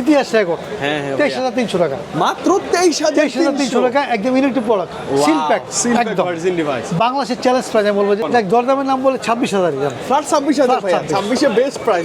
ইতিহাস রেকর্ড হ্যাঁ, হ্যাঁ, তেইশ হাজার তিনশো টাকা। মাত্র তেইশ হাজার তিনশো। টাকা একদম ইলেকট্রিক প্রোডাক্ট সিল একদম। ডিভাইস বাংলাদেশের চ্যালেঞ্জ প্রাইস আমি বলব যে দেখ দরদামের নাম বলে ছাব্বিশ হাজার ফ্ল্যাট ছাব্বিশ হাজার Flat 26 ছাব্বিশে। বেস্ট প্রাইস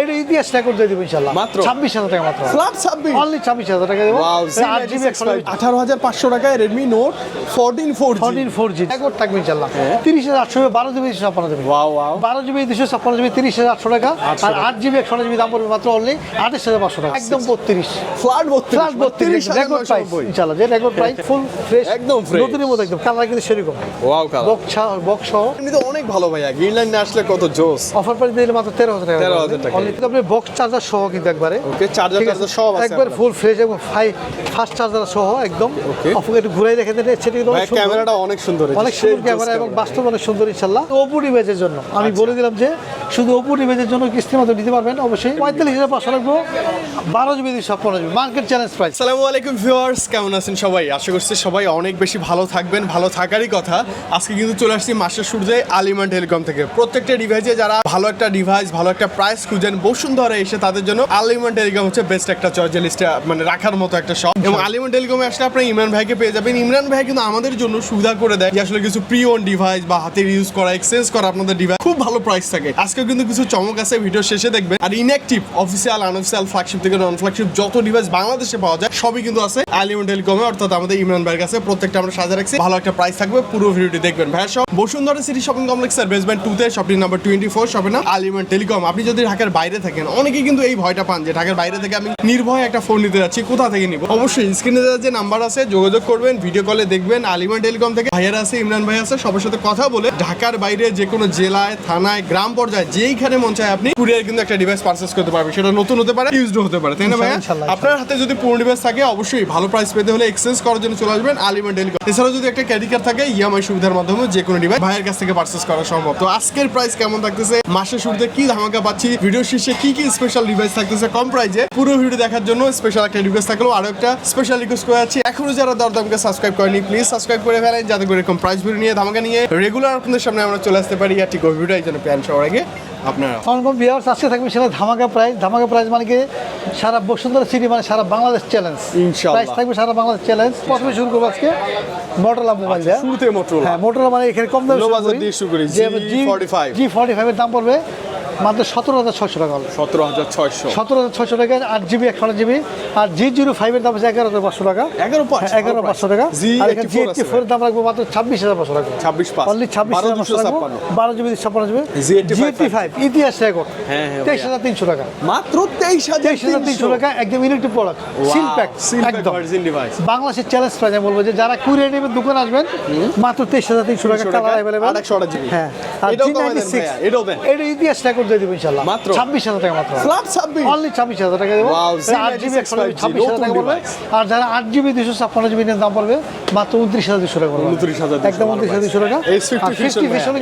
এটা ইতিহাস রেকর্ড দিয়ে দেবো ইনশাল্লাহ মাত্র? ছাব্বিশ হাজার টাকা মাত্র। ফ্ল্যাট ছাব্বিশ। অনলি ছাব্বিশ হাজার টাকা দেবো। ওয়াও আট জিবি আঠারো হাজার পাঁচশো টাকায় Redmi note fourteen four fourteen four G record থাকবে ইনশাল্লাহ হ্যাঁ। তিরিশ হাজার আটশো বারো জিবি দুশো ছাপ্পান্ন জিবি ওয়াও ওয়াও বারো জিবি দুশো ছাপ্পান্ন জিবি তিরিশ হাজার আটশো টাকা। আর আট জিবি একশো জিবি দাম পড়বে মাত্র অনলি আঠাশ হাজার পাঁচশো টাকা। একদম বত্রিশ। ফ্ল্যাট বত্রিশ ফ্ল্যাট বত্রিশ রেকর্ড প্রাইস ইনশাল্লাহ যে রেকর্ড প্রাইস ফুল ফ্রেশ একদম fresh। নতুনের মতো একদম। কালার কিন্তু সেরকম। ওয়াও কালার বক্স বক্স সহ। এমনিতে অনেক ভালো ভাইয়া। গ্রিনল্যান্ড না আসলে কত জোস। অফার প্রাইস দিলে মাত্র তেরো হাজার টাকা। 13,000 টাকা। অনলি আপনি বক্স চার্জার সহ কিন্তু একবারে। ওকে চার্জার চার্জার সব আছে একবার ফুল ফ্রেশ এবং ফাই ফাস্ট চার্জার সহ একদম. অফকে একটু ঘুরাই রেখে দিলে সেটা কিন্তু অনেক সুন্দর। ক্যামেরাটা অনেক সুন্দর। অনেক সুন্দর ক্যামেরা এবং বাস্তব অনেক সুন্দর ইনশাল্লাহ। ওপো ডিভাইসের জন্য। আমি আচ্ছা। বলে দিলাম যে শুধু ওপো ডিভাইসের জন্য কিস্তির মতো নিতে পারবেন। অবশ্যই পঁয়তাল্লিশ হাজার পাঁচশো রাখব বারো জিবি দুশো ছাপ্পান্ন জিবি। মার্কেট চ্যালেঞ্জ প্রাইস আসসালামু আলাইকুম ভিউয়ার্স কেমন আছেন সবাই? আশা করছি সবাই অনেক বেশি ভালো থাকবেন ভালো থাকারই কথা। আজকে কিন্তু চলে আসছি মাসের সূর্যে আলিমান টেলিকম থেকে। প্রত্যেকটা ডিভাইসে যারা ভালো একটা ডিভাইস ভালো একটা প্রাইস খুঁজেন বসুন্ধরা এসে তাদের জন্য আলিমান টেলিকম হচ্ছে বেস্ট একটা চয়েস লিস্টে মানে রাখার মতো একটা শপ এবং আলিমান টেলিকমে আসলে আপনি ইমরান ভাইকে পেয়ে যাবেন। ইমরান ভাই কিন্তু আমাদের জন্য সুবিধা করে দেয় যে আসলে কিছু প্রি ওন ডিভাইস বা হাতের ইউজ করা এক্সচেঞ্জ করা আপনাদের ডিভাইস খুব ভালো প্রাইস থাকে। আজকে কিন্তু কিছু চমক আছে ভিডিও শেষে দেখবেন। আর ইনঅ্যাক্টিভ অফিসিয়াল আনঅফিসিয়াল ফ্ল্যাগশিপ থেকে নন ফ্ল্যাগশিপ যত ডিভাইস বাংলাদেশে পাওয়া যায়, সবই কিন্তু আছে আলিমন টেলিকমে অর্থাৎ আমাদের ইমরান ভাইয়ের কাছে প্রত্যেকটা আমরা সাজা রাখছি। ভালো একটা প্রাইস থাকবে, পুরো ভিডিওটি দেখবেন। ভাইয়া, সব বসুন্ধরা সিটি শপিং কমপ্লেক্সের বেসমেন্ট টুতে শপিং নাম্বার টোয়েন্টি ফোর শপে না আলিমন টেলিকম আপনি যদি ঢাকার বাইরে থাকেন, অনেকেই কিন্তু এই ভয়টা পান যে ঢাকার বাইরে থেকে আমি নির্ভয়ে একটা ফোন নিতে যাচ্ছি, কোথা থেকে নিব? অবশ্যই স্ক্রিনে যে নাম্বার আছে, যোগাযোগ করবেন ভিডিও কলে দেখবেন আলিমন টেলিকম থেকে। ভাইয়ারা আছে, ইমরান ভাই আছে, সবার সাথে কথা বলে ঢাকার বাইরে যে কোনো জেলায়, থানায়, গ্রাম পর্যায়ে যেইখানে মন চায় আপনি কুরিয়ার কিন্তু একটা ডিভাইস পারচেস করতে পারবেন। সেটা নতুন হতে পারে ইউজড হতে তাই না ইনশাল্লাহ, আপনার হাতে যদি পুরো ডিভাইস থাকে অবশ্যই ভালো প্রাইস পেতে হলে এক্সচেঞ্জ করার জন্য চলে আসবেন আলিমন টেলিকম এছাড়াও যদি একটা ক্রেডিট কার্ড থাকে ইএমআই সুবিধার মাধ্যমে যে কোনো ডিভাইস ভাইয়ের কাছ থেকে পারচেস করা সম্ভব। তো আজকের প্রাইস কেমন থাকতেছে? মাসের শুরুতে কি ধামাকা পাচ্ছি? ভিডিও শেষে কি কি স্পেশাল ডিভাইস থাকতেছে? কম প্রাইসে পুরো ভিডিও দেখার জন্য স্পেশাল একটা রিকোয়েস্ট থাকলেও আরও একটা স্পেশাল রিকোয়েস্ট করে যাচ্ছি। এখনও যারা দরদামকে সাবস্ক্রাইব করেনি প্লিজ সাবস্ক্রাইব করে ফেলেন যাতে করে এরকম প্রাইস ভিডিও নিয়ে ধামাকা নিয়ে রেগুলার আপনাদের সামনে আমরা চলে আসতে পারি। আর ঠিক ভিডিও এই জন্য প্ল্যান সবার আগে। আপনারা। অনকম বিয়ার্স আজকে থাকবে সেটা ধামাকা প্রাইস ধামাকা প্রাইস মানে কি? সারা বসুন্ধরা সিটি মানে সারা বাংলাদেশ চ্যালেঞ্জ। প্রাইস থাকবে সারা বাংলাদেশ চ্যালেঞ্জ প্রথমে শুরু করব আজকে মোটরলা মোবাইল দেওয়া শুরুতে মোটরলা হ্যাঁ মোটরলা মানে এখানে কম দামে শুরু করি। জি করি, G45 জি ফর্টি ফাইভের দাম পড়বে মাত্র সতেরো হাজার ছয়শো টাকা হলো। সতেরো হাজার ছয়শো। সতেরো হাজার ছয়শো টাকা আট জিবি একশো জিবি আর জি জিরো ফাইভের দাম আছে এগারো হাজার পাঁচশো টাকা। এগারো হ্যাঁ, এগারো পাঁচশো টাকা। জি আর এখানে জি এইটটি ফোরের দাম রাখব মাত্র ছাব্বিশ হাজার পাঁচশো টাকা। ছাব্বিশ অনলি ছাব্বিশ হাজার পাঁচশো রাখব। বারো জিবি ছাপ্পান্ন জিবি। জি এইটটি ফাইভ ইতিহাস রেকর্ড হ্যাঁ, হ্যাঁ, তেইশ হাজার তিনশো টাকা। মাত্র তেইশ হাজার তেইশ হাজার তিনশো টাকা একদম ইলেকট্রিক প্রোডাক্ট সিল প্যাক একদম। ভার্জিন ডিভাইস বাংলাদেশের চ্যালেঞ্জ প্রাইস আমি বলব যে যারা কুরিয়ার নেবে দোকান আসবেন মাত্র তেইশ হাজার তিনশো টাকা কালার অ্যাভেলেবেল হ্যাঁ আর জি নাইনটি সিক্স এটাও দেন এটা ইতিহাস রেকর্ড দিয়ে দেবো ইনশাল্লাহ মাত্র? ছাব্বিশ হাজার টাকা মাত্র। ফ্ল্যাট ছাব্বিশ? অনলি ছাব্বিশ হাজার টাকা দেবো। আট জিবি একশো ছাব্বিশ হাজার টাকা পড়বে। আর যারা আট জিবি দুশো ছাপ্পান্ন জিবি দাম পড়বে মাত্র উনত্রিশ হাজার দুশো টাকা পড়বে। 29,200 একদম উনত্রিশ হাজার দুশো টাকা। S50 আর ফিফটি ফিশনে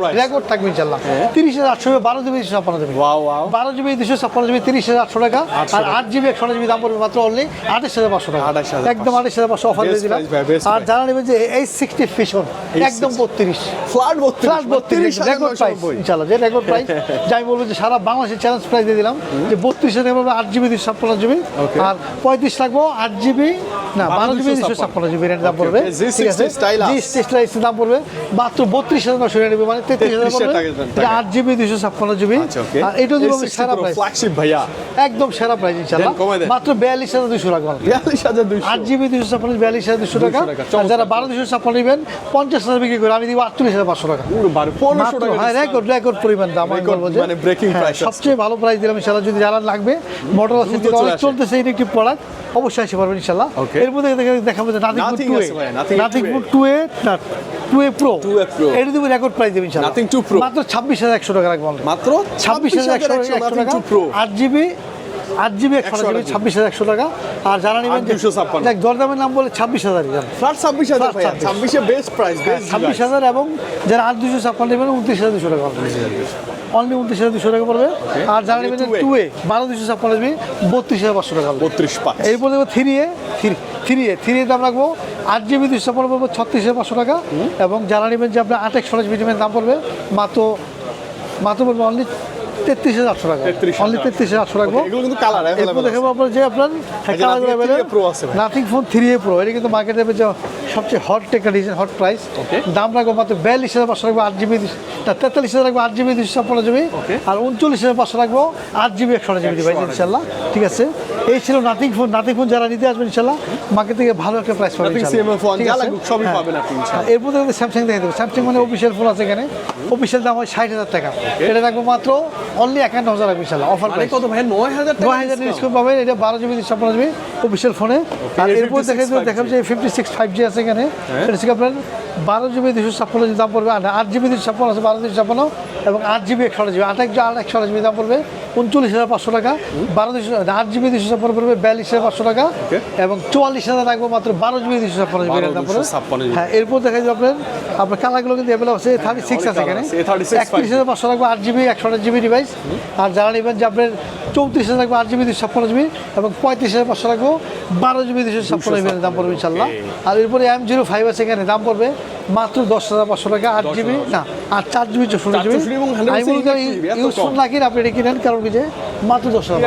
price। রেকর্ড থাকবে ইনশাল্লাহ তিরিশ হাজার আটশো বারো জিবি দুশো ছাপ্পান্ন জিবি। বারো জিবি দুশো ছাপ্পান্ন জিবি তিরিশ হাজার আটশো টাকা। আর আট জিবি একশো জিবি দাম পড়বে মাত্র অনলি আঠাশ হাজার পাঁচশো টাকা। 28,500 একদম আঠাশ হাজার পাঁচশো অফার দিয়ে দিলাম। আর যারা নেবেন যে এইচ সিক্সটি ফিশন একদম বত্রিশ। ফ্ল্যাট বত্রিশ ফ্ল্যাট বত্রিশ রেকর্ড প্রাইস ইনশাল্লাহ যে রেকর্ড প্রাইস যাই বলব যে সারা বাংলাদেশের চ্যালেঞ্জ প্রাইস দিয়ে দিলাম যে বত্রিশ হাজার পাবে আট জিবি দুশো ছাপ্পান্ন জিবি আর পঁয়ত্রিশ লাগবো আট জিবি না বারো জিবি দুশো ছাপ্পান্ন জিবি রেট দাম পড়বে। ঠিক আছে? G60 Stylus। জি স্টাইলাস দাম পড়বে মাত্র বত্রিশ হাজার নশো নিরানব্বই মানে তেত্রিশ হাজার পড়বে। টাকা এটা আট জিবি দুশো ছাপ্পান্ন জিবি আচ্ছা আর এটাও দিব আমি সেরা প্রাইস ভাইয়া। একদম সেরা প্রাইস ইনশাল্লাহ। মাত্র বিয়াল্লিশ হাজার দুশো রাখব বিয়াল্লিশ হাজার দুইশো। আট জিবি দুশো ছাপ্পান্ন বিয়াল্লিশ হাজার দুশো টাকা। টাকা, আর যারা বারো দুশো ছাপ্পান্ন নেবেন পঞ্চাশ হাজার বিক্রি করে আমি দিব আটচল্লিশ হাজার পাঁচশো টাকা। টাকা হ্যাঁ রেকর্ড রেকর্ড পরিমাণ দাম আমি বলব যে মানে breaking হ্যাঁ, আছে। সবচেয়ে ভালো প্রাইস দিলাম ইনশাল্লাহ যদি যারা লাগবে মোটর আছে অনেক চলতেছে একটি প্রোডাক্ট অবশ্যই আসতে পারবেন ইনশাল্লাহ এর মধ্যে দেখাবো যে nothing Nothing two A nothing 2A two A two A pro 2A Pro। এটা দিব রেকর্ড প্রাইস দেবেন ইনশাল্লাহ Nothing 2 Pro। মাত্র ছাব্বিশ হাজার একশো টাকা রাখব মাত্র ছাব্বিশ হাজার একশো টাকা। প্রো আট জিবি আট জিবি একশো জিবি। ছাব্বিশ হাজার একশো টাকা। আর যারা নেবেন 256 দেখ দরদামের নাম বলে ছাব্বিশ হাজার ফ্ল্যাট ছাব্বিশ হাজার Flat ভাইয়া। 26 ছাব্বিশে বেস্ট প্রাইস ছাব্বিশ হাজার এবং যারা আট দুশো ছাপ্পান্ন নেবেন উনত্রিশ হাজার দুশো টাকা অনলি উনত্রিশ হাজার দুশো টাকা পড়বে। আর যারা নেবেন টু এ বারো দুশো ছাপ্পান্ন নেবে বত্রিশ হাজার পাঁচশো টাকা বত্রিশ পাঁচ। এরপর পর্যন্ত three A three three A three A দাম রাখব আট জিবি দুশো ছাপ্পান্ন পড়বে ছত্রিশ হাজার পাঁচশো টাকা। এবং যারা নেবেন যে আপনার আট একশো জিবি নেবেন দাম পড়বে মাত্র মাত্র পড়বে অনলি তেত্রিশ হাজার আটশো টাকা। 33,800 অনলি তেত্রিশ হাজার আটশো রাখব এগুলো কিন্তু কালার এরপর দেখাবো আপনার যে আপনার আছে nothing phone three A pro এটা কিন্তু মার্কেটে যে সবচেয়ে হট ডিজাইন হট প্রাইস দাম রাখব মাত্র বিয়াল্লিশ হাজার পাঁচশো রাখব আট জিবি তেতাল্লিশ হাজার রাখব আট জিবি দুশো ছাপ্পান্ন জিবি আর উনচল্লিশ হাজার পাঁচশো রাখব আট জিবি একশো জিবি ডিভাইস ইনশাল্লাহ। ঠিক আছে? এই ছিল নাথিং ফোন নাথিং ফোন যারা নিতে আসবেন ইনশাল্লাহ মার্কেট থেকে ভালো একটা প্রাইস পাবেন যা? সবই আপনি এরপর দেখবেন স্যামসাং দেখে দেবো। স্যামসাং মানে অফিসিয়াল ফোন আছে এখানে। অফিসিয়াল দাম হয় ষাট হাজার টাকা। এটা রাখব মাত্র অনলি একান্ন হাজার রাখব ইনশাল্লাহ অফার মানে প্রাইস কত ভাই? নয় হাজার নয় হাজার ডিসকাউন্ট পাবেন। এটা বারো জিবি ছাপ্পান্ন জিবি অফিসিয়াল ফোনে আর এরপর 56 দেখা যাবে 5G দেখা যাচ্ছে ফিফটি সিক্স ফাইভ জি আছে এখানে। হ্যাঁ। হচ্ছে আপনার বারো জিবি দুশো ছাপ্পান্ন জিবি দাম পড়বে আট জিবি দুশো ছাপ্পান্ন আছে বারো দুশো ছাপ্পান্ন এবং আট জিবি একশো জিবি। আট একশো আট একশো জিবি দাম পড়বে উনচল্লিশ হাজার পাঁচশো টাকা। বারো দুশো আট জিবি দুশো ছাপ্পান্ন পড়বে বিয়াল্লিশ হাজার পাঁচশো টাকা এবং চুয়াল্লিশ হাজার রাখব মাত্র বারো জিবি দুশো ছাপ্পান্ন জিবি দাম পড়বে। হ্যাঁ এরপর দেখা যাবে আপনার আপনার কালারগুলো কিন্তু অ্যাভেলেবল আছে থার্টি সিক্স আছে এখানে। একত্রিশ হাজার পাঁচশো রাখব আট জিবি একশো আট জিবি ডিভাইস আর যারা নেবেন যে আপনার চৌত্রিশ হাজার রাখব আট জিবি দুশো ছাপ্পান্ন জিবি এবং পঁয়ত্রিশ হাজার পাঁচশো রাখব বারো জিবি দুশো ছাপ্পান্ন জিবি দাম পড়বে ইনশাল্লাহ আর এরপরে এম জিরো ফাইভ আছে এখানে দাম পড়বে মাত্র দশ হাজার পাঁচশো টাকা আট জিবি না আর চার জিবি চৌষট্টি জিবি। 4GB এবং 100% আমি বলি inactive, এত ইউজ ফোন কম। আপনি এটা কিনেন কারণ কি যে মাত্র দশ হাজার।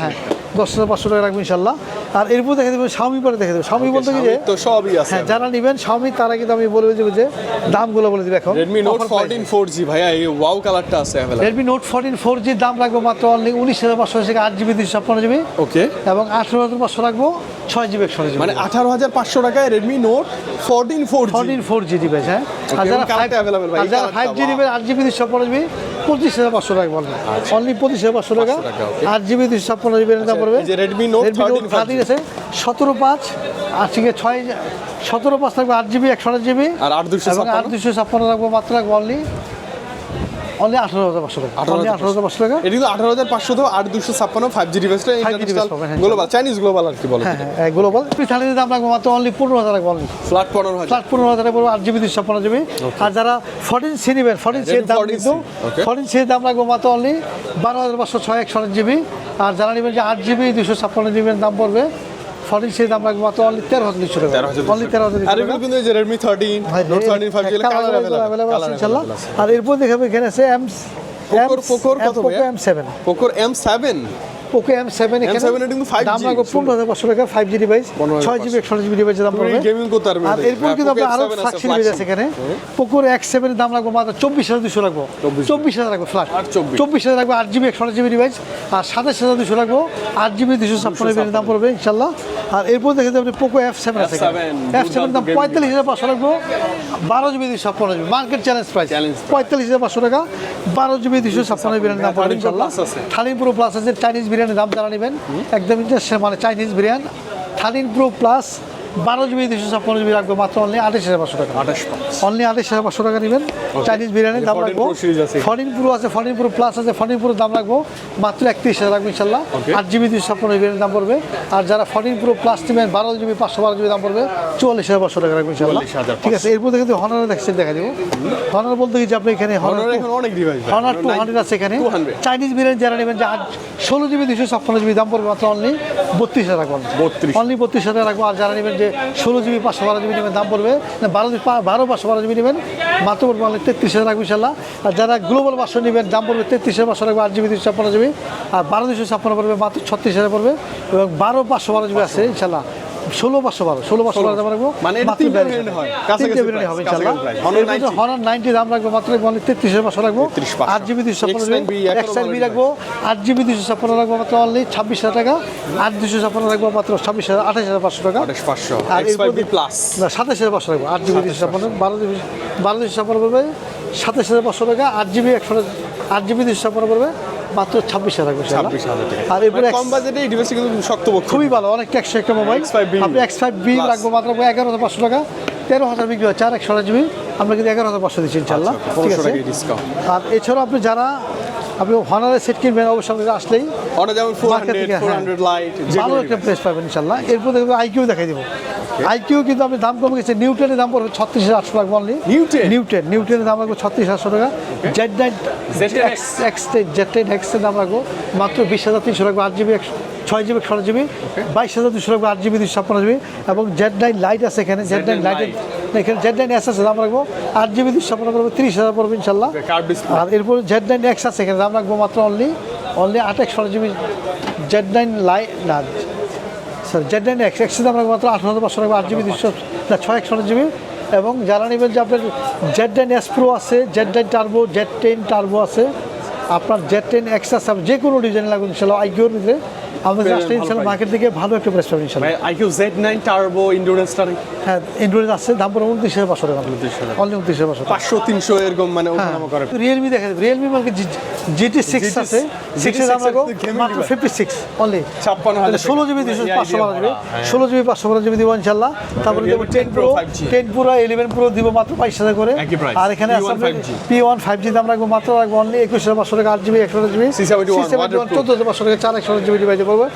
হ্যাঁ। দশ হাজার পাঁচশো টাকা রাখব ইনশাল্লাহ। আর এরপর দেখে দেবো স্বামী পরে দেখে দেবো স্বামী বলতে কি যে তো সবই আছে। হ্যাঁ যারা নেবেন স্বামী তারা কিন্তু আমি বলব যে যে দামগুলো বলে দিবে এখন। Redmi Note fourteen four G ভাইয়া এই ওয়াও কালারটা আছে রেডমি নোট ফোরটিন ফোর জির দাম রাখব মাত্র অনলি উনিশ হাজার পাঁচশো থেকে আট জিবি দুশো ছাপ্পান্ন জিবি ওকে এবং আঠেরো হাজার পাঁচশো রাখব ছয় জিবি একশো মানে আঠারো হাজার পাঁচশো টাকায় Redmi Note fourteen four fourteen four G device হ্যাঁ। আর যারা ফাইভ জি. নেবেন আট জিবি দুশো ছাপ্পান্ন জিবি পঁচিশ হাজার পাঁচশো টাকা বলবেন অনলি পঁচিশ হাজার পাঁচশো টাকা. আট জিবি দুশো ছাপ্পান্ন জিবি দাম আচ্ছা, পড়বে। রেডমি 13 থার্টিন আছে। সতেরো পাঁচ আর থেকে ছয় সতেরো পাঁচ থাকবে আট জিবি একশো আট জিবি। আর আট দুশো আট দুশো ছাপ্পান্ন রাখব মাত্র অনলি অনলি আঠারো হাজার পাঁচশো টাকা। অনলি আঠারো হাজার পাঁচশো টাকা? এটা আঠারো হাজার পাঁচশো তো আট দুশো ছাপ্পান্ন ফাইভ জি ডিভাইসটা 5G ইন্টারন্যাশনাল device পাবেন, হ্যাঁ, গ্লোবাল চাইনিজ গ্লোবাল আর কি বলে হ্যাঁ হ্যাঁ গ্লোবাল থার্টিনের দাম রাখব মাত্র অনলি পনেরো হাজার রাখব অনলি ফ্ল্যাট পনেরো হাজার। ফ্ল্যাট পনেরো হাজার পড়বে আট জিবি দুশো ছাপ্পান্ন জিবি। আর যারা ফোরটিন সি নেবেন ফোরটিন সি দাম কিন্তু. সি দাম রাখব মাত্র অনলি বারো হাজার পাঁচশো ছয় একশো জিবি। আর যারা নেবেন যে আট জিবি দুশো ছাপ্পান্ন জিবির দাম পড়বে ফোরটিন সি এর মাত্র অনলি তেরো হাজার দুশো টাকা তেরো হাজার অনলি তেরো হাজার আর এগুলো কিন্তু যে Redmi thirteen Note thirteen five G colour available আছে ইনশাল্লাহ। আর এরপর দেখাবে এখানে আছে এম Poco কত ভাইয়া? M seven পোকোর M seven Poco M seven এখানে? M7 কিন্তু 5G দাম রাখব পনেরো হাজার পাঁচশো টাকা ফাইভ জি ডিভাইস ছয় জিবি একশো জিবি দাম পড়বে। আর এরপর কিন্তু আপনার আরও ফ্ল্যাগশিপ ডিভাইস আছে এখানে। পোকোর এক্স সেভেনের দাম রাখব মাত্র চব্বিশ হাজার দুশো 24,000 চব্বিশ হাজার। রাখব ফ্ল্যাট চব্বিশ। হাজার রাখব আট জিবি একশো জিবি ডিভাইস আর সাতাশ হাজার দুশো রাখব আট জিবি দুশো ছাপ্পান্ন দাম পড়বে ইনশাল্লাহ। আর এরপর দেখে যাবে পোকো এফ সেভেন আছে এফ সেভেন দাম পঁয়তাল্লিশ হাজার পাঁচশো রাখব বারো জিবি দুশো ছাপ্পান্ন জিবি মার্কেট চ্যালেঞ্জ প্রাইস পঁয়তাল্লিশ হাজার পাঁচশো টাকা বারো জিবি দুশো ছাপ্পান্ন জিবির দাম পড়বে ইনশাল্লাহ। Plus থার্টিন প্রো প্লাস আছে চাইনিজ বিরিয়ানির দাম যারা নেবেন একদম ইন্টারেস্ট মানে Chinese biryani thirteen pro plus বারো জিবি দুশো ছাপ্পান্ন জিবি রাখব মাত্র অনলি আঠাশ হাজার পাঁচশো টাকা। আঠাশ অনলি আঠাশ হাজার পাঁচশো টাকা নেবেন। চাইনিজ বিরিয়ানির দাম রাখব। series আছে। প্রো প্রো প্লাস আছে ফর্টিন প্রো দাম রাখব। মাত্র একত্রিশ হাজার রাখব ইনশাল্লাহ। আট জিবি দুশো ছাপ্পান্ন জিবির দাম পড়বে। আর যারা ফর্টিন প্রো প্লাস নেবেন বারো জিবি পাঁচশো বারো জিবি দাম পড়বে। চুয়াল্লিশ হাজার পাঁচশো টাকা রাখব ইনশাল্লাহ। ঠিক আছে এরপর দেখে হনার দেখছেন দেখা দেবো। হনার বলতে কি যে আপনি এখানে হনার টু হান্ড্রেড আছে এখানে। চাইনিজ বিরিয়ানি যারা নেবেন যে আট ষোলো জিবি দুশো ছাপ্পান্ন জিবি দাম পড়বে মাত্র অনলি বত্রিশ হাজার রাখব অনলি বত্রিশ হাজার রাখব আর যারা নেবেন যে ষোলো জিবি, পাঁচশো বারো জিবি নেবেন, দাম পড়বে। বারো বারো, পাঁচশো বারো জিবি নেবেন। মাত্র পড়বে তেত্রিশ হাজার রাখবে ইনশাল্লাহ আর যারা গ্লোবাল বাসো নেবেন, দাম পড়বে তেত্রিশ হাজার পাঁচশো রাখবে আট জিবি দুশো ছাপ্পান্ন জিবি। আর বারো দুশো ছাপ্পান্ন পড়বে, মাত্র ছত্রিশ হাজার পড়বে। এবং বারো, পাঁচশো বারো জিবি আছে ইনশাল্লাহ ষোলো পাঁচশো বারো ষোলো পাঁচশো বারো দাম রাখব। মানে তিনটে 42 variant। হাজার। কাছাকাছি তিনটে variant price, হবে ইনশাল্লাহ। price। Honor 90 হনার নাইনটি দাম রাখব মাত্র অনলি তেত্রিশ হাজার পাঁচশো রাখব। আট জিবি দুশো ছাপ্পান্ন জিবি X9B এগারো এক্স বি রাখব আট জিবি দুশো ছাপ্পান্ন রাখব মাত্র অনলি ছাব্বিশ হাজার টাকা। আট দুশো ছাপ্পান্ন রাখব মাত্র ছাব্বিশ হাজার আঠাশ হাজার পাঁচশো টাকা। পাঁচশো। আর প্লাস না সাতাশ হাজার পাঁচশো রাখব আট জিবি দুশো ছাপ্পান্ন বারো জিবি বারো দুশো ছাপ্পান্ন পড়বে সাতাশ হাজার পাঁচশো টাকা আট জিবি একশো আট জিবি দুশো ছাপ্পান্ন পড়বে মাত্র ছাব্বিশ হাজার ছাব্বিশ হাজার টাকা। আর এরপরে মানে কম বাজেটে এই ডিভাইসটা কিন্তু শক্তপোক্ত খুবই ভালো অনেক ট্যাক্স একটা মোবাইল X5B আপনি এক্স ফাইভ বি। রাখব মাত্র এগারো হাজার পাঁচশো টাকা। তেরো হাজার বিক্রি হয় চার একশো জিবি আমরা কিন্তু এগারো হাজার পাঁচশো দিচ্ছি ইনশাল্লাহ আচ্ছা, ঠিক আছে? আর এছাড়াও আপনি যারা আপনি হনারের সেট কিনবেন অবশ্যই আসলেই অনেক যেমন ফোর হান্ড্রেড হ্যাঁ। লাইট ভালো একটা প্রেস পাবেন ইনশাল্লাহ এরপর দেখবেন আইকিউ দেখাই দিব। আইকিউ কিন্তু আপনি দাম কমে গেছে। নিউটেনের দাম পড়বে ছত্রিশ হাজার আটশো টাকা অনলি Newton? নিউটেন নিউটেনের দাম রাখব ছত্রিশ আটশো টাকা। Z nine Z9X X Z nine এক্সের দাম রাখব। মাত্র বিশ হাজার তিনশো রাখব আট জিবি একশো ছয় জিবি একশো জিবি। বাইশ হাজার দুশো রাখব আট জিবি দুশো ছাপ্পান্ন জিবি। এবং জেড নাইন লাইট আছে এখানে। জেড নাইন Z9 লাইটের এখানে জেড নাইন এস আছে দাম রাখব। আট জিবি দুশো ছাপ্পান্ন পড়বে তিরিশ হাজার পড়বে ইনশাল্লাহ। আর এরপর জেড নাইন এক্স আছে এখানে দাম রাখব মাত্র অনলি অনলি আট একশো জিবি। জেড নাইন লাই না স্যার জেড নাইন এক্স এক্সের দাম রাখব মাত্র আট হাজার পাঁচশো রাখব, আট জিবি দুশো না, ছয় একশো জিবি। এবং যারা নেবেন যে আপনার জেড নাইন এস প্রো আছে Z nine turbo Z ten turbo আছে, আপনার জেড টেন এক্স আছে যে কোনো ডিজাইন লাগবে ইনশাল্লাহ আইকিউর ভিতরে। আমাদের আসলে মার্কেট থেকে ভালো একটা প্রাইস পাবেন আইকিউ জেড নাইন টার্বো হ্যাঁ আছে দাম পড়বে উনত্রিশ হাজার পাঁচশো টাকা। 29,000 অনলি উনত্রিশ হাজার পাঁচশো পাঁচশো তিনশো এরকম মানে। ওঠানামা করে। রিয়েলমি দেখা যাবে রিয়েলমি মানে জিটি সিক্স আছে। সিক্সের দাম মাত্র ফিফটি সিক্স অনলি 56,000 ষোলো জিবি পাঁচশো বারো জিবি। ষোলো জিবি পাঁচশো বারো জিবি দিব ইনশাল্লাহ তারপরে দেবো ten pro ten pro eleven pro দিব মাত্র বাইশ হাজার করে। আর এখানে আছে পি ওয়ান ফাইভ জি দাম রাখব মাত্র রাখব অনলি একুশ হাজার পাঁচশো টাকা আট জিবি একশো জিবি C71 waterproof। চোদ্দ হাজার পাঁচশো টাকা চার একশো জিবি ডিভাইসে পড়বে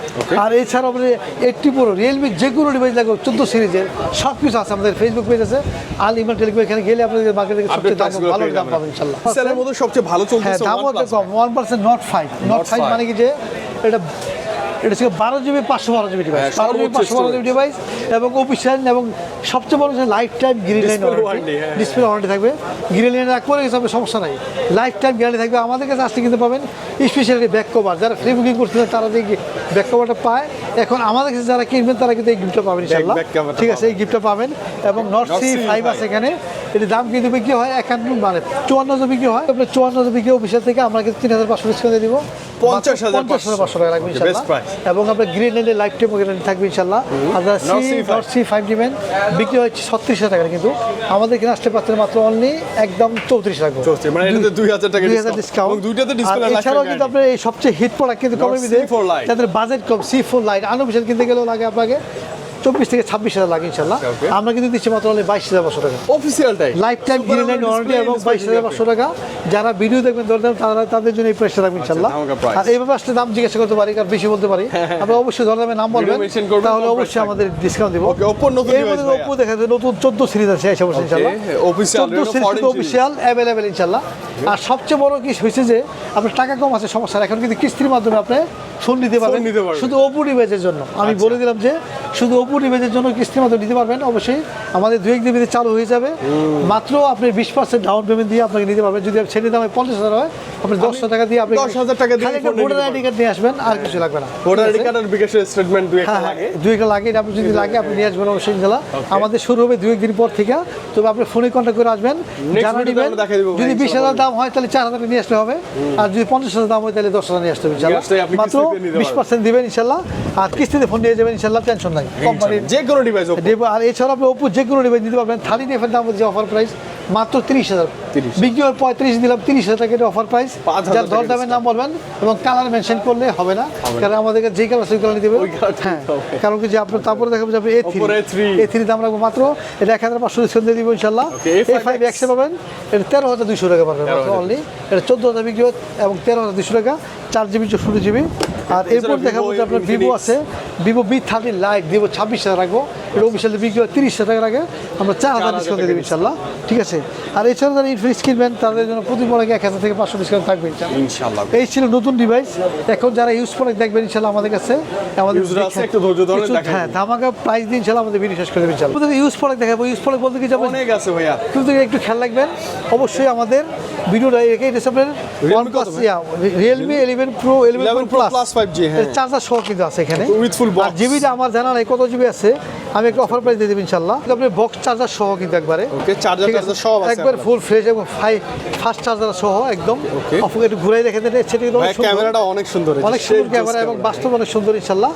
আর এছাড়াও আপনি এইটটি প্রো রিয়েলমি যে কোনো ডিভাইস লাগবে চোদ্দ সিরিজের সব কিছু আছে আমাদের ফেসবুক পেজ আছে। আল ইমান টেলিকম এখানে গেলে আপনাদের মার্কেট থেকে সবচেয়ে দাম ভালো দাম পাবেন ইনশাল্লাহ। সেলের মধ্যে সবচেয়ে ভালো হ্যাঁ দাম দামও কম one percent Nord five Nord five মানে কি যে এটা এটা ছিল বারো জিবি পাঁচশো বারো জিবি ডিভাইস হ্যাঁ, বারো জিবি পাঁচশো বারো জিবি। ডিভাইস এবং অফিসিয়াল এবং সবচেয়ে বড় হচ্ছে life time green line display warranty থাকবে। গ্রিন লাইন এক করে গেছে সমস্যা নাই। লাইফ টাইম গ্যারান্টি থাকবে। আমাদের কাছে আসতে কিন্তু পাবেন স্পেশালি ব্যাক কভার যারা ফ্রি বুকিং করছিলেন তারা যে ব্যাক কভারটা পায়। এখন আমাদের কাছে যারা কিনবেন তারা কিন্তু এই গিফটটা পাবেন ইনশাল্লাহ ঠিক আছে এই গিফটটা পাবেন। এবং নট সি ফাইভ। আছে এখানে। এটির দাম কিন্তু বিক্রি হয় একান্ন মানে চুয়ান্ন হাজার বিক্রি হয়। আপনার চুয়ান্ন হাজার বিক্রি অফিসিয়াল থেকে আমরা কিন্তু তিন হাজার পাঁচশো ডিসকাউন্ট দিব। 50,500 পঞ্চাশ হাজার পাঁচশো টাকা লাগবে ইনশাল্লাহ। এবং আপনার গ্রিন ল্যান্ডের লাইফ টাইম গ্যারান্টি থাকবে ইনশাল্লাহ। আর সি নট সি ফাইভ দিবেন বিক্রি হচ্ছে ছত্রিশ হাজার টাকা কিন্তু। আমাদের এখানে আসতে পারছেন মাত্র অনলি একদম চৌত্রিশ রাখব 34 মানে এটাতে 2000 টাকা দুই হাজার ডিসকাউন্ট দুইটাতে আর এছাড়াও কিন্তু আপনার এই সবচেয়ে হিট প্রোডাক্ট কিন্তু Not কমে বিদে C4 Lite। যাদের বাজেট কম সি ফোর লাইট কিনতে গেলেও লাগে আপনাকে। চব্বিশ থেকে ছাব্বিশ হাজার লাগে ইনশাল্লাহ। আমরা কিন্তু দিচ্ছি মাত্র অনলি বাইশ হাজার পাঁচশো টাকা। অফিসিয়ালটাই life time green line warranty এবং বাইশ হাজার পাঁচশো টাকা। যারা ভিডিও দেখবেন দরদাম তারা তাদের জন্য এই প্রাইসটা রাখবেন ইনশাল্লাহ। আর এইভাবে আসলে দাম জিজ্ঞাসা করতে পারি কারণ বেশি বলতে পারি। আমরা অবশ্যই দরদামের নাম বলবেন তাহলে অবশ্যই আমাদের ডিসকাউন্ট দিব। এই মধ্যে ওপো দেখা যায় নতুন চোদ্দ সিরিজ আছে এসে বসে ইনশাল্লাহ। চোদ্দ সিরিজ অফিসিয়াল অ্যাভেলেবেল ইনশাল্লাহ। আর সবচেয়ে বড় কি হয়েছে যে আপনার টাকা কম আছে সমস্যা এখন কিন্তু কিস্তির মাধ্যমে আপনি ফোন নিতে পারবেন। পারবেন। শুধু ওপো ডিভাইসের জন্য। আমি বলে দিলাম যে শুধু ওপো ডিভাইসের জন্য কিস্তির মাধ্যমে নিতে পারবেন? অবশ্যই। আমাদের দুই একদিন ভিতরে চালু হয়ে যাবে। মাত্র আপনি বিশ পার্সেন্ট ডাউন পেমেন্ট দিয়ে আপনাকে নিতে পারবেন। যদি ছেড়ে দামে পঞ্চাশ হাজার হয় আপনি দশ হাজার টাকা দিয়ে আপনি 10,000 টাকা দিয়ে ভোটার আইডি কার্ড নিয়ে আসবেন আর কিছু লাগবে না। ভোটার আইডি কার্ড আর বিকাশের স্টেটমেন্ট দুই একটা হ্যাঁ হ্যাঁ। লাগে। দুই একটা লাগে আপনি যদি লাগে আপনি নিয়ে আসবেন অবশ্যই ইনশাল্লাহ। আমাদের শুরু হবে দুই একদিন পর থেকে। তবে আপনি ফোনে কন্ট্যাক্ট করে আসবেন জানা video তে নেবেন আমরা দেখাই দেবো ভাই, যদি বিশ হাজার দাম হয় তাহলে চার হাজার নিয়ে আসতে হবে। আর যদি পঞ্চাশ হাজার দাম হয় তাহলে দশ হাজার নিয়ে আসতে হবে ইনশাল্লাহ। মাত্র বিশ পার্সেন্ট দিবেন ইনশাল্লাহ। আর কিস্তিতে ফোন নিয়ে যাবেন ইনশাল্লাহ টেনশন নাই। কোম্পানির যে কোনো ডিভাইস দেব আর এছাড়া আপনি ওপো যে কোনো ডিভাইস নিতে পারবেন। থার্টিন এফের দাম হচ্ছে অফার প্রাইস মাত্র তিরিশ হাজার। বিক্রি পঁয়ত্রিশ দিলাম তিরিশ হাজার টাকা অফার প্রাইস 5,000 যার দর দামের নাম বলবেন এবং কালার মেনশন করলে হবে না। কারণ আমাদেরকে যে কালার সেই কালার দিবে হ্যাঁ। কারণ কি যে আপনার তারপরে দেখাবো যে A three Oppo A3 A three দাম রাখব মাত্র। এটা এক হাজার পাঁচশো ডিসকাউন্ট দিয়ে দিব ইনশাল্লাহ এ ফাইভ A5X এক্সে পাবেন। এটা তেরো হাজার দুশো টাকা পাবেন। মাত্র 13,000 অনলি এটা চোদ্দ হাজার বিক্রি এবং তেরো হাজার দুশো টাকা। চার জিবি চৌষট্টি জিবি আর এরপর দেখাবো যে আপনার ভিভো আছে। ভিভো বি থার্টি লাইট দিব ছাব্বিশ হাজার রাখব। এটা অফিসিয়ালি বিক্রি হয় তিরিশ হাজার রাখে আমরা চার হাজার ডিসকাউন্ট দেবো ইনশাল্লাহ ঠিক আছে? আর এছাড়া যারা ইনফিনিক্স কিনবেন তাদের জন্য প্রতি প্রোডাক্টে এক হাজার থেকে পাঁচশো ডিসকাউন্ট থাকবে ইনশাল্লাহ এই ছিল নতুন ডিভাইস এখন যারা ইউজ প্রোডাক্ট দেখবেন ইনশাল্লাহ আমাদের কাছে। আমাদের হ্যাঁ ধামাকা প্রাইস ইনশাল্লাহ আমাদের ভিডিও শেষ করে দেবেন ইনশাল্লাহ ইউজ প্রোডাক্ট দেখাবো। ইউজ প্রোডাক্ট বলতে কি যাবেন অনেক আছে ভাইয়া। কিন্তু একটু খেয়াল রাখবেন। অবশ্যই আমাদের ভিডিওটা এটা আপনার Realme eleven pro eleven plus Plus 5G, হ্যাঁ। চার্জার সহ কিন্তু আছে এখানে। With full আর জিবিটা আমার জানা নাই কত জিবি আছে আমি একটা অফার প্রাইস দিয়ে দেবো ইনশাল্লাহ আপনি বক্স চার্জার সহ কিন্তু একবারে। Okay, charger ঠিক আছে? আছে একবার ফুল ফ্রেশ এবং ফাই ফাস্ট চার্জার সহ একদম। Okay। একটু ঘুরাই দেখে দেন সেটা কিন্তু ভাই অনেক সুন্দর। ক্যামেরাটা অনেক সুন্দর অনেক সুন্দর ক্যামেরা এবং বাস্তব অনেক সুন্দর ইনশাল্লাহ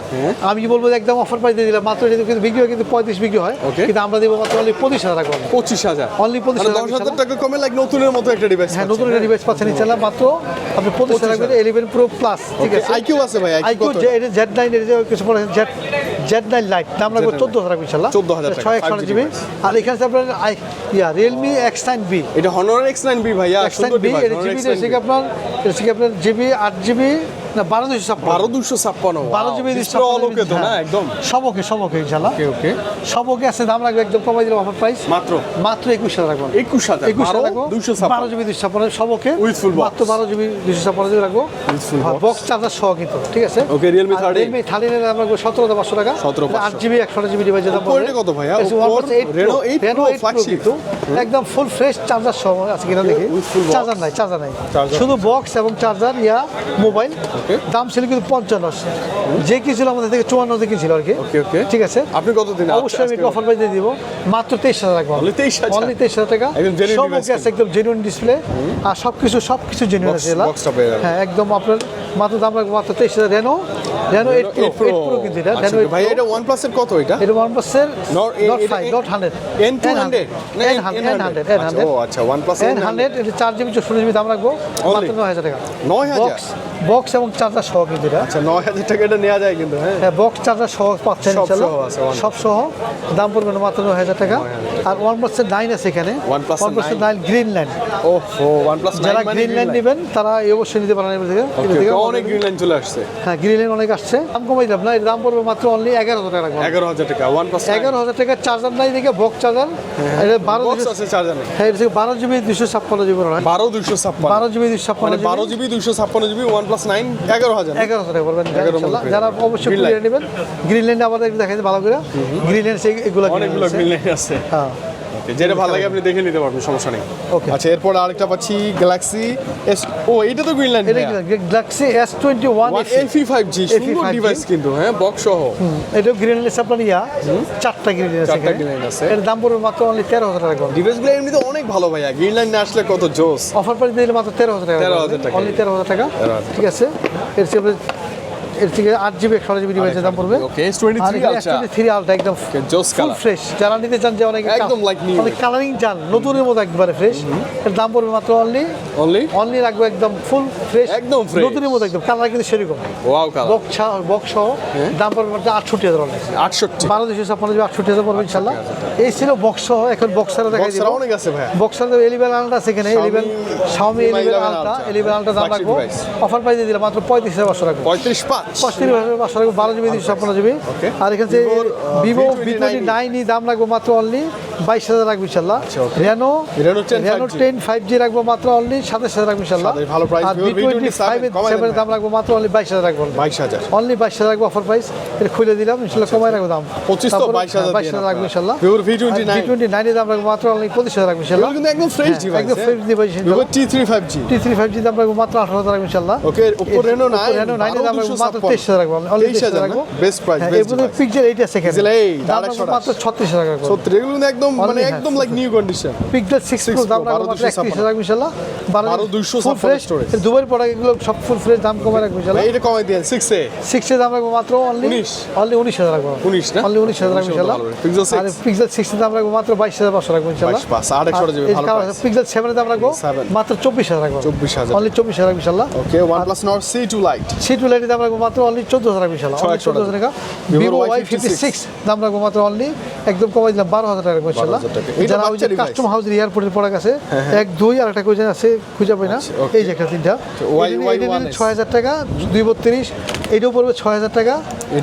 আমি বলব একদম অফার প্রাইস দিয়ে দিলাম মাত্র এটা কিন্তু বিক্রি হয় কিন্তু পঁয়ত্রিশ বিক্রি হয়. কিন্তু আমরা দেবো মাত্র অনলি পঁচিশ হাজার টাকা পঁচিশ হাজার। Only 25,000 মানে হাজার টাকা। কমে লাইক নতুনের মতো একটা ডিভাইস হ্যাঁ নতুন একটা ডিভাইস পাচ্ছেন ইনশাল্লাহ মাত্র আপনি পঁচিশ হাজার করে ইলেভেন প্রো প্লাস ঠিক আছে? আইকিউ আছে ভাই আইকিউ এটা জেড নাইন এটা কিছু বলে জেড জেড নাইন লাইট দাম লাগবে Z9 চোদ্দ হাজার টাকা ইনশাল্লাহ 14,000 টাকা, ছয় একশো 5G জিবি। আর এখানে আপনার আই ইয়া রিয়েলমি এক্স নাইন বি এটা হনর এক্স নাইন বি ভাইয়া এক্স নাইন বি এটা জিবি এটা আপনার এটা আপনার জিবি আট জিবি না বারো দুশো ছাপ্পান্ন। বারো দুশো ছাপ্পান্ন বারো জিবি অলকে তো না একদম? সব ওকে সব ওকে ইনশাল্লাহ ওকে ওকে সব ওকে আছে দাম রাখবে একদম কমাই দিলাম অফার প্রাইস মাত্র? মাত্র একুশ হাজার রাখব। একুশ হাজার একুশ রাখব। দুশো বারো জিবি দুশো ছাপ্পান্ন সব ওকে With full box. মাত্র বারো জিবি দুশো ছাপ্পান্ন জিবি রাখব। বক্স চার্জার সহ কিন্তু ঠিক আছে? Okay, Realme 13 রিয়েলমি থার্টিনের দাম রাখব সতেরো হাজার পাঁচশো টাকা। 17,500 আট জিবি একশো জিবি দাম Oppo এটা কত? Oppo Reno 8 Pro কিন্তু একদম ফুল ফ্রেশ চার্জার সহ আছে কিনা দেখি। চার্জার নাই চার্জার নাই। শুধু বক্স এবং চার্জার ইয়া মোবাইল। দাম ছিল কিন্তু পঞ্চান্ন। যে কিছিল আমাদের থেকে চুয়ান্ন থেকে ছিল আর কি। ঠিক আছে? আপনি কত দিন অবশ্যই আমি অফার প্রাইস দিয়ে দিব। মাত্র তেইশ হাজার Only 23,000? অনলি তেইশ হাজার টাকা। একদম সব আছে একদম জেনুইন ডিসপ্লে আর সব কিছু সব কিছু জেনুইন আছে। হ্যাঁ একদম আপনার মাত্র দাম রাখব মাত্র তেইশ হাজার। Reno Reno eight pro eight pro কিন্তু এটা। আচ্ছা, রেনো ভাই এটা ওয়ান প্লাসের কত এটা? এটা ওয়ান প্লাসের Nord five Nord hundred N two hundred N hundred N hundred ও আচ্ছা ওয়ান প্লাস এন হান্ড্রেড এটা চার জিবি চৌষট্টি জিবি দাম রাখব। মাত্র নয় হাজার টাকা। 9,000? বক্স বক্স এবং চার্জার সহ কিন্তু এটা। আচ্ছা নয় হাজার টাকা এটা নেওয়া যায় কিন্তু হ্যাঁ? হ্যাঁ বক্স চার্জার সহ পাচ্ছেন সব সহ আছে, সব সহ। দাম পড়বে না মাত্র নয় হাজার টাকা। আর ওয়ান প্লাসের নাইন আছে এখানে। ওয়ান প্লাসের নাইন গ্রিন লাইন ও ওয়ান প্লাস যারা গ্রিন লাইন নেবেন তারা এই অবশ্যই নিতে পারেন এবার থেকে। অনেক গ্রিন লাইন চলে আসছে। হ্যাঁ গ্রিন লাইন অনেক আসছে। দাম কমাই দিলাম না এর দাম পড়বে মাত্র অনলি এগারো হাজার টাকা। এগারো হাজার টাকা ওয়ান প্লাস এগারো হাজার টাকা চার্জার নাই দেখে বক্স চার্জার এটা বারো আছে চার্জার নেই হ্যাঁ এটা বারো জিবি দুশো ছাপ্পান্ন জিবি বারো দুশো ছাপ্পান্ন। বারো জিবি দুশো ছাপ্পান্ন মানে বারো জিবি দুশো ছাপ্পান্ন জিবি ওয়ান প্লাস নাইন এগারো হাজার। এগারো হাজার যারা অবশ্যই। নেবেন দেখাই ভালো করে। গ্রিনল্যান্ড সেই এগুলো অনেকগুলো গ্রিনল্যান্ড আছে। হ্যাঁ। যেটা ভালো লাগে আপনি দেখে নিতে পারবেন সমস্যা নেই। Okay. আচ্ছা এরপর আরেকটা পাচ্ছি গ্যালাক্সি এস ও এটা তো গ্রিন লাইন এটা Galaxy S twenty one FE five G সুন্দর ডিভাইস কিন্তু হ্যাঁ বক্স সহ। এটা গ্রিন লাইন আপনার ইয়া চারটা গ্রিন লাইন আছে চারটা এখানে। আছে। এর দাম পড়বে মাত্র অনলি তেরো হাজার টাকা। ডিভাইসগুলো এমনিতে অনেক ভালো ভাইয়া গ্রিন লাইন না আসলে কত জোস। অফার প্রাইস দিলে মাত্র তেরো হাজার টাকা। 13,000 টাকা। অনলি তেরো হাজার টাকা। ঠিক আছে। এর এর থেকে আট জিবি একশো জিবি ডিভাইসের দাম পড়বে। Okay S twenty three ultra একদম জোস কালার ফ্রেশ যারা নিতে চান যে অনেক একদম new। অনেক কালারিং চান নতুনের মতো একবারে ফ্রেশ এর দাম পড়বে মাত্র অনলি অনলি অনলি রাখব একদম ফুল ফ্রেশ একদম fresh। নতুনের মতো একদম। কালার কিন্তু সেরকম। ওয়াও কালার বক্স বক্স দাম পড়বে মাত্র আটষট্টি হাজার অনলি আটষট্টি। বারো দুশো ছাপ্পান্ন জিবি আটষট্টি হাজার পড়বে ইনশাল্লাহ। এই ছিল বক্স এখন বক্সারে দেখা বক্সের অনেক আছে ভাইয়া। বক্সার এলিভেন আলট্রা আছে এখানে। Eleven Xiaomi eleven 11 ultra Ultra। Eleven ultra দাম রাখব। অফার প্রাইস দিলাম মাত্র পঁয়ত্রিশ হাজার পাঁচশো রাখব পঁয়ত্রিশ পাঁচ। পঁয়ত্রিশ হাজার পাঁচশো বারো জিবি দুশো ছাপ্পান্ন জিবি. আর এখানে uh, ভিভো ভি টোয়েন্টি নাইনই দাম লাগবে মাত্র অনলি বাইশ হাজার রাখব ইনশাল্লাহ। Reno Reno ten five G রাখব মাত্র অনলি সাতাশ হাজার রাখব ইনশাল্লাহ। ভালো আর ভি টোয়েন্টি ফাইভ সেভেনের দাম রাখব মাত্র অনলি বাইশ হাজার রাখব বাইশ হাজার। অনলি বাইশ হাজার রাখব অফার প্রাইস এটা খুলে দিলাম ইনশাল্লাহ কমাই রাখব দাম। 25 তো, 22,000 বাইশ হাজার রাখব ইনশাল্লাহ। Vivo V29 ভি টোয়েন্টি নাইনের দাম রাখব মাত্র অনলি পঁচিশ হাজার রাখব ইনশাল্লাহ। কিন্তু একদম ফ্রেশ হ্যাঁ, ডিভাইস একদম device, Vivo T three five G T three five G দাম রাখব মাত্র আঠারো হাজার রাখব ইনশাল্লাহ। ওকে Oppo Reno 9 রেনো নাইনের দাম রাখব মাত্র তেইশ হাজার রাখব অনলি তেইশ হাজার 23,000 রাখব। price, হ্যাঁ, best পিক্সেল এইট আছে এখানে। মাত্র ছত্রিশ হাজার রাখব সত্যি এগুলো কিন্তু একদম মানে একদম has- like new condition Pixel six Six pro দাম রাখব মাত্র 12,256 একত্রিশ হাজার রাখব ইনশাল্লাহ বারো 12,256 ফুল ফ্রেশ। দুবাই প্রোডাক্ট এগুলো সব ফুল ফ্রেশ দাম কমে রাখব ইনশাল্লাহ এইটা কমাই দিয়েন সিক্স এ। সিক্সের দাম রাখব মাত্র অনলি 19 অনলি উনিশ হাজার রাখব। 19 না? অনলি উনিশ হাজার রাখব 19 ইনশাল্লাহ। ভালো। আর পিক্সেল সিক্সের দাম রাখব মাত্র বাইশ হাজার পাঁচশো রাখব ইনশাল্লাহ। 22 আর একশো টাকা যাবে, ভালো price। পিক্সেল সেভেনের দাম রাখব মাত্র চব্বিশ হাজার রাখব। 24,000 অনলি চব্বিশ হাজার রাখব ইনশাল্লাহ। Okay Nord C two lite seat লাইটের দাম রাখব মাত্র অনলি চোদ্দ হাজার রাখব চোদ্দ হাজার টাকা। Vivo Vivo Y Y fifty 56 six দাম রাখব মাত্র অনলি একদম কমাই দিলাম বারো হাজার টাকা রাখব ইনশাল্লাহ 12,000 টাকা। এটা যারা ওই যে কাস্টম হাউসের এয়ারপোর্টের প্রোডাক্ট আছে এক দুই আর একটা কোয়েশন আছে খুঁজে পাই না। এই যে একটা তিনটা। Y- Y1 S। ছয় হাজার টাকা দুই বত্রিশ এটাও পড়বে ছয় হাজার টাকা।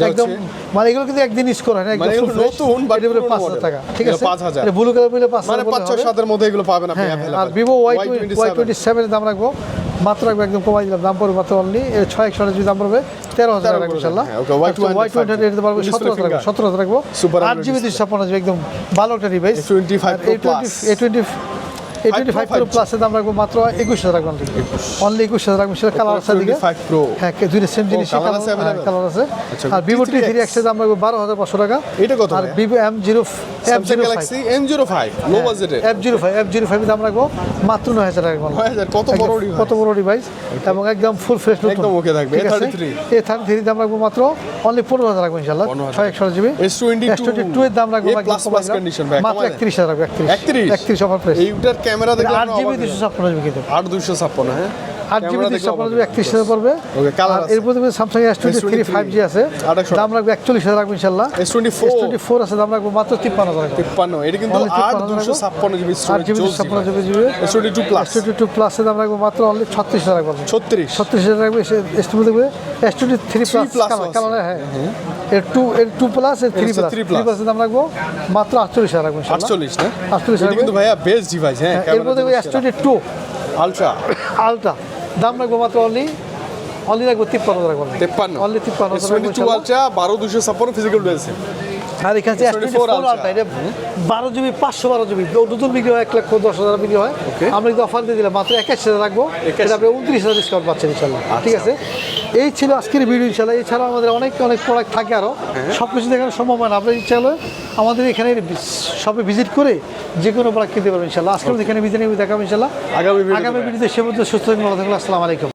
একদম মানে এগুলো কিন্তু একদিন ইউজ করা হয় না একদম মানে এগুলো full fresh। নতুন, but এটা পাঁচ হাজার টাকা ঠিক আছে? 5,000 এটা ব্লু কালার পেলে পাঁচ মানে পাঁচ ছয় সাতের মধ্যে এগুলো পাবেন আপনি হ্যাঁ আর ভিভো ওয়াই ওয়াই টোয়েন্টি সেভেনের দাম রাখব। মাত্র রাখব একদম কমাই দিলাম। দাম পড়বে মাত্র অনলি ছয় একশো যদি দাম পড়বে। তেরো হাজার রাখব ইনশাল্লাহ হ্যাঁ, okay, Y200 ওয়াই টোয়েন্টি এটা পারব সতেরো হাজার রাখব সতেরো হাজার রাখব। আট জিবি দুশো ছাপ্পান্ন একদম ভালো একটা device A25 Pro Plus। A twenty A twenty five pro 5G প্লাসের দাম রাখব মাত্র একুশ হাজার রাখব অনলি একুশ হাজার রাখব সেটা কালার আছে দিকে হ্যাঁ দুইটা সেম জিনিস? কালার আছে আচ্ছা, আর ভিভো টি থ্রি এক্সের দাম রাখব বারো হাজার পাঁচশো টাকা। এটা কত আর Vivo M zero M Samsung zero five low বাজেটের F zero five F zero five দাম রাখব মাত্র নয় হাজার টাকা কত বড় একদম- কত বড় ডিভাইস এবং একদম ফুল ফ্রেশ একদম okay থাকবে। A33 এ থার্টি থ্রি দাম রাখব মাত্র অনলি পনেরো হাজার রাখব ইনশাল্লাহ ছয় একশো জিবি। S22 টু এর দাম রাখব মাত্র একত্রিশ হাজার রাখব একত্রিশ। একত্রিশ? অফার প্রাইস এইটার ক্যামেরা দেখে আট আপনি জিবি অবাক দুশো হবেন। ছাপ্পান্ন জিবি কিন্তু আট দুশো ছাপ্পান্ন হ্যাঁ আট জিবি দুশো দেখলেও একত্রিশ হাজার পড়বে। আর। এর মধ্যে Samsung S twenty three five G আছে। দাম রাখবে একচল্লিশ হাজার রাখব ইনশাল্লাহ। S twenty S four twenty four আছে দাম রাখব মাত্র তিপ্পান্ন হাজার তিপ্পান্ন এটা কিন্তু আট দুশো ছাপ্পান্ন জিবি আট জিবি দুশো ছাপ্পান্ন GB GB. S twenty two plus S twenty two প্লাসের দাম রাখব মাত্র অনলি ছত্রিশ হাজার রাখব। ছত্রিশ। ছত্রিশ হাজার রাখবে এস টু দেখবে। S twenty three plus colour হ্যাঁ। এর টু এর টু প্লাস এর থ্রি প্লাস 3 থ্রি। প্লাসের দাম রাখব মাত্র আটচল্লিশ হাজার রাখব। আটচল্লিশ না? আটচল্লিশ কিন্তু ভাইয়া বেস্ট ডিভাইস হ্যাঁ এর মধ্যে S twenty two ultra ultra দাম রাখব মাত্র অনলি অনলি রাখব তিপ্পান্ন হাজার তেপ্পান্ন। অনলি তিপ্পান্ন টোয়েন্টি টু। আলট্রা বারো দুশো ছাপ্পান্ন ফিজিক্যাল রয়েছে আর এখানে বারো জিবি পাঁচশো বারো জিবি। নতুন বিক্রি হয় এক লক্ষ দশ হাজার বিক্রি হয়. আমরা কিন্তু অফার দিয়ে দিলাম মাত্র একাশ হাজার রাখব। 21,000 এটা আপনি উনত্রিশ হাজার ডিসকাউন্ট পাচ্ছেন ইনশাল্লাহ। ঠিক আছে? এই ছিল আজকের ভিডিও ইনশাল্লাহ। এছাড়াও আমাদের অনেক অনেক প্রোডাক্ট থাকে আরও সব কিছু দেখানো সম্ভব হয় না। আপনার ইচ্ছা হলে আমাদের এখানে সবে ভিজিট করে যে কোনো প্রোডাক্ট কিনতে পারবেন ইনশাল্লাহ। আজকে এখানে ভিজিট দেখাবো ইনশাল্লাহ। আগামী আগামী। ভিডিওতে সে মধ্যে সুস্থ থাকবেন। আসসালামু আলাইকুম।